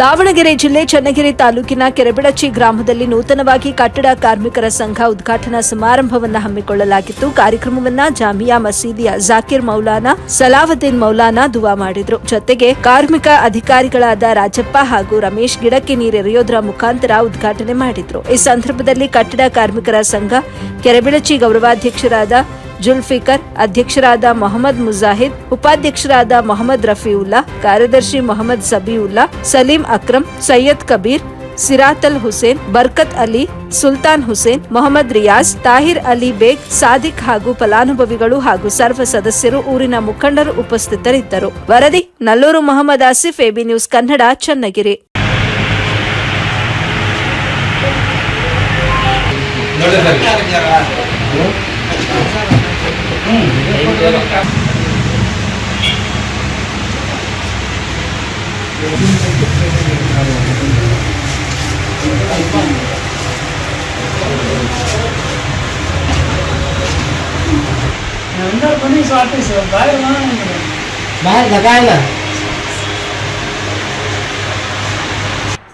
ದಾವಣಗೆರೆ ಜಿಲ್ಲೆ ಚನ್ನಗಿರಿ ತಾಲೂಕಿನ ಕೆರೆಬಿಡಚಿ ಗ್ರಾಮದಲ್ಲಿ ನೂತನವಾಗಿ ಕಟ್ಟಡ ಕಾರ್ಮಿಕರ ಸಂಘ ಉದ್ಘಾಟನಾ ಸಮಾರಂಭವನ್ನು ಹಮ್ಮಿಕೊಳ್ಳಲಾಗಿತ್ತು. ಕಾರ್ಯಕ್ರಮವನ್ನ ಜಾಮಿಯಾ ಮಸೀದಿಯ ಜಾಕಿರ್ ಮೌಲಾನಾ, ಸಲಾವುದ್ದೀನ್ ಮೌಲಾನಾ ದುವಾ ಮಾಡಿದ್ರು. ಜೊತೆಗೆ ಕಾರ್ಮಿಕ ಅಧಿಕಾರಿಗಳಾದ ರಾಜಪ್ಪ ಹಾಗೂ ರಮೇಶ್ ಗಿಡಕ್ಕೆ ನೀರೆರೆಯೋದ್ರ ಮುಖಾಂತರ ಉದ್ಘಾಟನೆ ಮಾಡಿದ್ರು. ಈ ಸಂದರ್ಭದಲ್ಲಿ ಕಟ್ಟಡ ಕಾರ್ಮಿಕರ ಸಂಘ ಕೆರೆಬಿಡಚಿ ಗೌರವಾಧ್ಯಕ್ಷರಾದ ಜುಲ್ಫಿಕರ್, ಅಧ್ಯಕ್ಷರಾದ ಮೊಹಮ್ಮದ್ ಮುಜಾಹಿದ್, ಉಪಾಧ್ಯಕ್ಷರಾದ ಮೊಹಮ್ಮದ್ ರಫೀವುಲ್ಲಾ, ಕಾರ್ಯದರ್ಶಿ ಮೊಹಮ್ಮದ್ ಸಬಿಯುಲ್ಲಾ ಸಲೀಂ ಅಕ್ರಮ್ ಸೈಯದ್ ಕಬೀರ್ ಸಿರಾತಲ್ ಹುಸೇನ್, ಬರ್ಕತ್ ಅಲಿ, ಸುಲ್ತಾನ್ ಹುಸೇನ್, ಮೊಹಮ್ಮದ್ ರಿಯಾಜ್, ತಾಹಿರ್ ಅಲಿ ಬೇಗ್, ಸಾದಿಕ್ ಹಾಗೂ ಫಲಾನುಭವಿಗಳು ಹಾಗೂ ಸರ್ವ ಸದಸ್ಯರು ಊರಿನ ಮುಖಂಡರು ಉಪಸ್ಥಿತರಿದ್ದರು. ವರದಿ, ನಲ್ಲೂರು ಮೊಹಮ್ಮದ್ ಆಸಿಫ್, ಎಬಿ ನ್ಯೂಸ್ ಕನ್ನಡ, ಚನ್ನಗಿರಿ.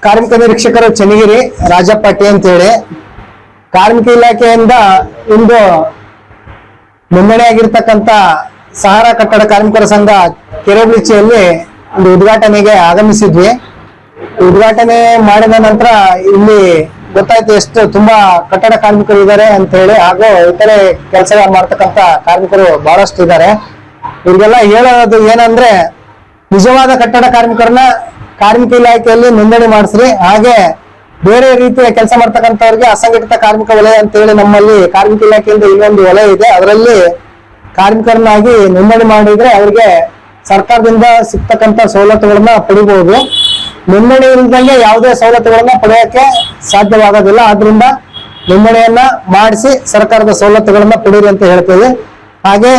ಕಾರ್ಮಿಕ ನಿರೀಕ್ಷಕರು ಚನ್ನಗಿರಿ ರಾಜಪ್ಪ ಟಿ ಅಂತೇಳಿ ಕಾರ್ಮಿಕ ಇಲಾಖೆಯಿಂದ ಒಂದು ನೋಂದಣಿಯಾಗಿರ್ತಕ್ಕಂಥ ಸಹಾರಾ ಕಟ್ಟಡ ಕಾರ್ಮಿಕರ ಸಂಘ ಕೆರೆಬಿಳಿಚಿಯಲ್ಲಿ ಒಂದು ಉದ್ಘಾಟನೆಗೆ ಆಗಮಿಸಿದ್ವಿ. ಉದ್ಘಾಟನೆ ಮಾಡಿದ ನಂತರ ಇಲ್ಲಿ ಗೊತ್ತಾಯ್ತು ಎಷ್ಟು ತುಂಬಾ ಕಟ್ಟಡ ಕಾರ್ಮಿಕರು ಇದ್ದಾರೆ ಅಂತ ಹೇಳಿ, ಹಾಗೂ ಇತರೆ ಕೆಲಸ ಮಾಡ್ತಕ್ಕಂತ ಕಾರ್ಮಿಕರು ಬಹಳಷ್ಟು ಇದ್ದಾರೆ ಇವ್ರಿಗೆಲ್ಲ ಹೇಳೋದು ಏನಂದ್ರೆ, ನಿಜವಾದ ಕಟ್ಟಡ ಕಾರ್ಮಿಕರನ್ನ ಕಾರ್ಮಿಕ ಇಲಾಖೆಯಲ್ಲಿ ನೋಂದಣಿ ಮಾಡಿಸ್ರಿ, ಹಾಗೆ ಬೇರೆ ರೀತಿಯ ಕೆಲಸ ಮಾಡ್ತಕ್ಕಂಥವ್ರಿಗೆ ಅಸಂಘಟಿತ ಕಾರ್ಮಿಕ ವಲಯ ಅಂತ ಹೇಳಿ ನಮ್ಮಲ್ಲಿ ಕಾರ್ಮಿಕ ಇಲಾಖೆಯಿಂದ ಇನ್ನೊಂದು ವಲಯ ಇದೆ. ಅದರಲ್ಲಿ ಕಾರ್ಮಿಕರನ್ನಾಗಿ ನೋಂದಣಿ ಮಾಡಿದ್ರೆ ಅವ್ರಿಗೆ ಸರ್ಕಾರದಿಂದ ಸಿಗ್ತಕ್ಕಂಥ ಸವಲತ್ತುಗಳನ್ನ ಪಡಿಬಹುದು ನೋಂದಣಿ ಇಲ್ದಂಗೆ ಯಾವುದೇ ಸವಲತ್ತುಗಳನ್ನ ಪಡೆಯಕ್ಕೆ ಸಾಧ್ಯವಾಗೋದಿಲ್ಲ. ಆದ್ರಿಂದ ನೋಂದಣಿಯನ್ನ ಮಾಡಿಸಿ ಸರ್ಕಾರದ ಸವಲತ್ತುಗಳನ್ನ ಪಡೀರಿ ಅಂತ ಹೇಳ್ತೇವೆ ಹಾಗೆ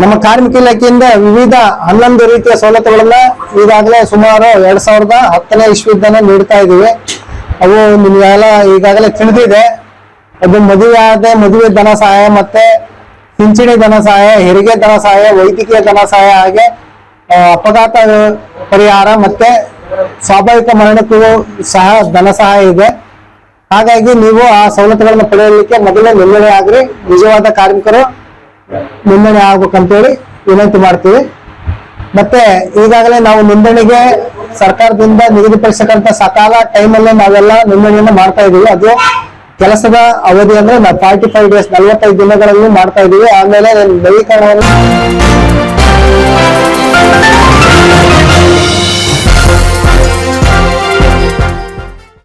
ನಮ್ಮ ಕಾರ್ಮಿಕ ಇಲಾಖೆಯಿಂದ ವಿವಿಧ ಹನ್ನೊಂದು ರೀತಿಯ ಸವಲತ್ತುಗಳನ್ನ ಈಗಾಗಲೇ ಸುಮಾರು ಎರಡ್ ಸಾವಿರದ ಹತ್ತನೇ ಇಸ್ವಿದ್ದಾನೆ ನೀಡ್ತಾ ಇದೀವಿ ಅವು ನಿಮಗೆಲ್ಲ ಈಗಾಗಲೇ ತಿಳಿದಿದೆ. ಅದು ಮದುವೆ ಆದ ಮದುವೆ ಧನ ಸಹಾಯ ಮತ್ತೆ ಪಿಂಚಣಿ ಧನ ಸಹಾಯ, ಹೆರಿಗೆ ಧನ ಸಹಾಯ, ವೈದ್ಯಕೀಯ ಧನ ಸಹಾಯ ಹಾಗೆ ಅಪಘಾತ ಪರಿಹಾರ ಮತ್ತೆ ಸ್ವಾಭಾವಿಕ ಮರಣಕ್ಕೂ ಸಹ ಧನ ಸಹಾಯ ಇದೆ. ಹಾಗಾಗಿ ನೀವು ಆ ಸವಲತ್ತುಗಳನ್ನು ಪಡೆಯಲಿಕ್ಕೆ ಮೊದಲೇ ನೋಂದಣಿ ಆಗ್ರಿ. ನಿಜವಾದ ಕಾರ್ಮಿಕರು ನೋಂದಣಿ ಆಗ್ಬೇಕಂತೇಳಿ ವಿನಂತಿ ಮಾಡ್ತೀವಿ. ಮತ್ತೆ ಈಗಾಗಲೇ ನಾವು ನೋಂದಣಿಗೆ ಸರ್ಕಾರದಿಂದ ನಿಗದಿಪಡಿಸಕ್ಕಂತ ಸಕಾಲ ಟೈಮಲ್ಲೇ ನಾವೆಲ್ಲ ನೋಂದಣಿಯನ್ನ ಮಾಡ್ತಾ ಇದೀವಿ. ಅದು ಕೆಲಸದ ಅವಧಿ ಅಂದ್ರೆ ನಾವು ಫಾರ್ಟಿ ಫೈವ್ ಡೇಸ್ ನಲವತ್ತೈದು ದಿನಗಳಲ್ಲಿ ಮಾಡ್ತಾ ಇದೀವಿ. ಆಮೇಲೆ ನವೀಕರಣವನ್ನು